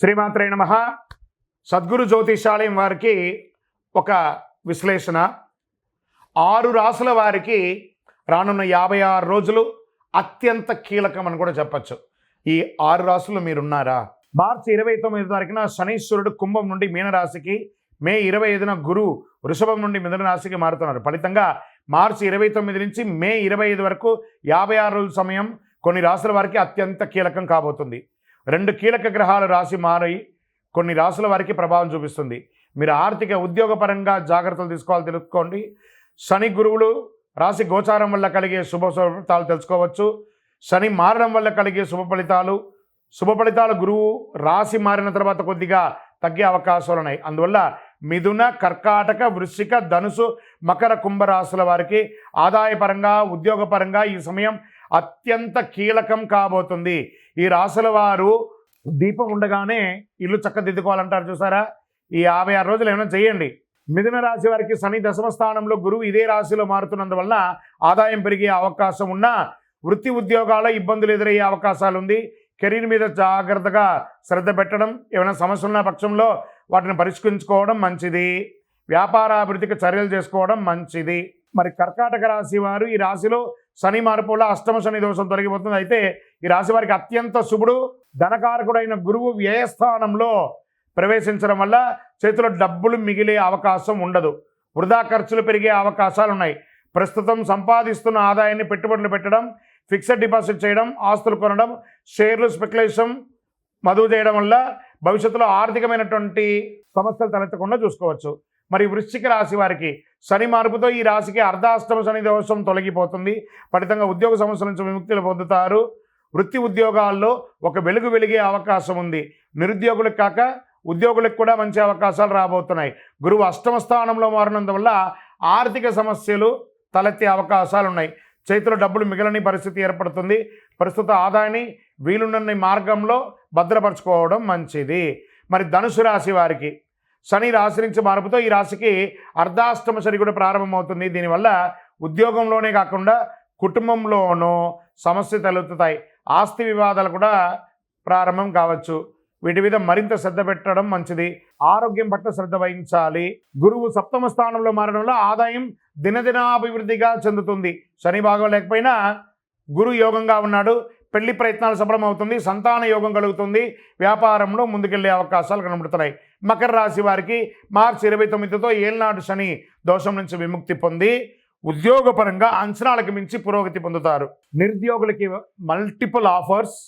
శ్రీమాత్రే నమ. సద్గురు జ్యోతిషాలయం వారికి ఒక విశ్లేషణ. ఆరు రాసుల వారికి రానున్న యాభై ఆరు రోజులు అత్యంత కీలకం అని కూడా చెప్పచ్చు. ఈ ఆరు రాసులు మీరున్నారా? మార్చి ఇరవై తొమ్మిది తారీఖున శనీశ్వరుడు కుంభం నుండి మీనరాశికి మే ఇరవై ఐదున గురు వృషభం నుండి మిథున రాశికి మారుతున్నారు. ఫలితంగా మార్చి ఇరవై తొమ్మిది నుంచి మే ఇరవై ఐదు వరకు యాభై ఆరు రోజుల సమయం కొన్ని రాసుల వారికి అత్యంత కీలకం కాబోతుంది. రెండు కీలక గ్రహాలు రాశి మారి కొన్ని రాసుల వారికి ప్రభావం చూపిస్తుంది. మీరు ఆర్థిక ఉద్యోగపరంగా జాగ్రత్తలు తీసుకోవాలి తెలుసుకోండి. శని గురువులు రాశి గోచారం వల్ల కలిగే శుభ ఫలితాలు తెలుసుకోవచ్చు. శని మారడం వల్ల కలిగే శుభ ఫలితాలు. శుభ ఫలితాలు గురువు రాశి మారిన తర్వాత కొద్దిగా తగ్గే అవకాశాలు ఉన్నాయి. అందువల్ల మిథున కర్కాటక వృశ్చిక ధనుసు మకర కుంభ రాశుల వారికి ఆదాయపరంగా ఉద్యోగపరంగా ఈ సమయం అత్యంత కీలకం కాబోతుంది. ఈ రాసుల వారు దీపం ఉండగానే ఇల్లు చక్కదిద్దుకోవాలంటారు చూసారా? ఈ యాభై ఆరు రోజులు ఏమైనా చేయండి. మిథున రాశి వారికి శని దశమ స్థానంలో గురువు ఇదే రాశిలో మారుతున్నందువల్ల ఆదాయం పెరిగే అవకాశం ఉన్నా వృత్తి ఉద్యోగాల ఇబ్బందులు ఎదురయ్యే అవకాశాలు ఉంది కెరీర్ మీద జాగ్రత్తగా శ్రద్ధ పెట్టడం ఏమైనా సమస్యలు ఉన్న పక్షంలో వాటిని పరిష్కరించుకోవడం మంచిది. వ్యాపారాభివృద్ధికి చర్యలు చేసుకోవడం మంచిది. మరి కర్కాటక రాశి వారు ఈ రాశిలో శని మార్పు వల్ల అష్టమ శని దోషం తొలగిపోతుంది. అయితే ఈ రాశి వారికి అత్యంత శుభుడు ధనకారకుడైన గురువు వ్యయస్థానంలో ప్రవేశించడం వల్ల చేతిలో డబ్బులు మిగిలే అవకాశం ఉండదు. వృధా ఖర్చులు పెరిగే అవకాశాలు ఉన్నాయి. ప్రస్తుతం సంపాదిస్తున్న ఆదాయాన్ని పెట్టుబడులు పెట్టడం ఫిక్స్డ్ డిపాజిట్ చేయడం ఆస్తులు కొనడం షేర్లు స్పెక్యులేషన్ మదువు చేయడం వల్ల భవిష్యత్తులో ఆర్థికమైనటువంటి సమస్యలు తలెత్తకుండా చూసుకోవచ్చు. మరి వృశ్చిక రాశి వారికి శని మార్పుతో ఈ రాశికి అర్ధాష్టమ శని దోషం తొలగిపోతుంది. ఫలితంగా ఉద్యోగ సమస్యల నుంచి విముక్తులు పొందుతారు. వృత్తి ఉద్యోగాల్లో ఒక వెలుగు వెలిగే అవకాశం ఉంది. నిరుద్యోగులకు కాక ఉద్యోగులకు కూడా మంచి అవకాశాలు రాబోతున్నాయి. గురువు అష్టమ స్థానంలో మారినందువల్ల ఆర్థిక సమస్యలు తలెత్తే అవకాశాలు ఉన్నాయి చేతిలో డబ్బులు మిగలని పరిస్థితి ఏర్పడుతుంది. ప్రస్తుత ఆదాయాన్ని వీలున్న మార్గంలో భద్రపరచుకోవడం మంచిది. మరి ధనుసు రాశి వారికి శని రాశి నుంచి మార్పుతో ఈ రాశికి అర్ధాష్టమ శని కూడా ప్రారంభమవుతుంది. దీనివల్ల ఉద్యోగంలోనే కాకుండా కుటుంబంలోనూ సమస్య తలెత్తుతాయి. ఆస్తి వివాదాలు కూడా ప్రారంభం కావచ్చు. వీటి మీద మరింత శ్రద్ధ పెట్టడం మంచిది. ఆరోగ్యం పట్ల శ్రద్ధ వహించాలి. గురువు సప్తమ స్థానంలో మారడంలో ఆదాయం దినదినాభివృద్ధిగా చెందుతుంది. శని భాగం లేకపోయినా గురు యోగంగా ఉన్నాడు. పెళ్ళి ప్రయత్నాలు సఫలమవుతుంది సంతాన యోగం కలుగుతుంది వ్యాపారంలో ముందుకెళ్ళే అవకాశాలు కనబడుతున్నాయి. మకర రాశి వారికి మార్చి ఇరవై తొమ్మిదితో ఏళ్నాడు శని దోషం నుంచి విముక్తి పొంది ఉద్యోగపరంగా అంచనాలకు మించి పురోగతి పొందుతారు. నిరుద్యోగులకి మల్టిపుల్ ఆఫర్స్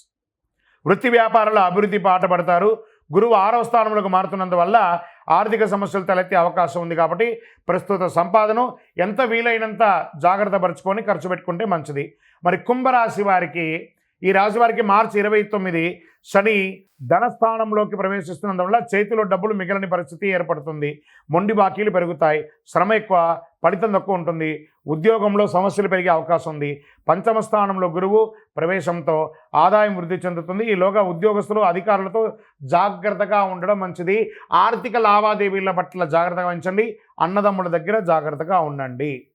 వృత్తి వ్యాపారాల అభివృద్ధి పాటపడతారు గురువు ఆరవ స్థానంలోకి మారుతున్నందువల్ల ఆర్థిక సమస్యలు తలెత్తే అవకాశం ఉంది కాబట్టి ప్రస్తుత సంపాదన ఎంత వీలైనంత జాగ్రత్త పరుచుకొని ఖర్చు పెట్టుకుంటే మంచిది. మరి కుంభరాశి వారికి ఈ రాశి వారికి మార్చి ఇరవై తొమ్మిది శని ధనస్థానంలోకి ప్రవేశిస్తున్నందువల్ల చేతిలో డబ్బులు మిగిలని పరిస్థితి ఏర్పడుతుంది. మొండి బాకీలు పెరుగుతాయి. శ్రమ ఎక్కువ ఫలితం తక్కువ ఉంటుంది. ఉద్యోగంలో సమస్యలు పెరిగే అవకాశం ఉంది. పంచమ స్థానంలో గురువు ప్రవేశంతో ఆదాయం వృద్ధి చెందుతుంది. ఈలోగా ఉద్యోగస్తులు అధికారులతో జాగ్రత్తగా ఉండడం మంచిది. ఆర్థిక లావాదేవీల పట్ల జాగ్రత్తగా వహించండి. అన్నదమ్ముల దగ్గర జాగ్రత్తగా ఉండండి.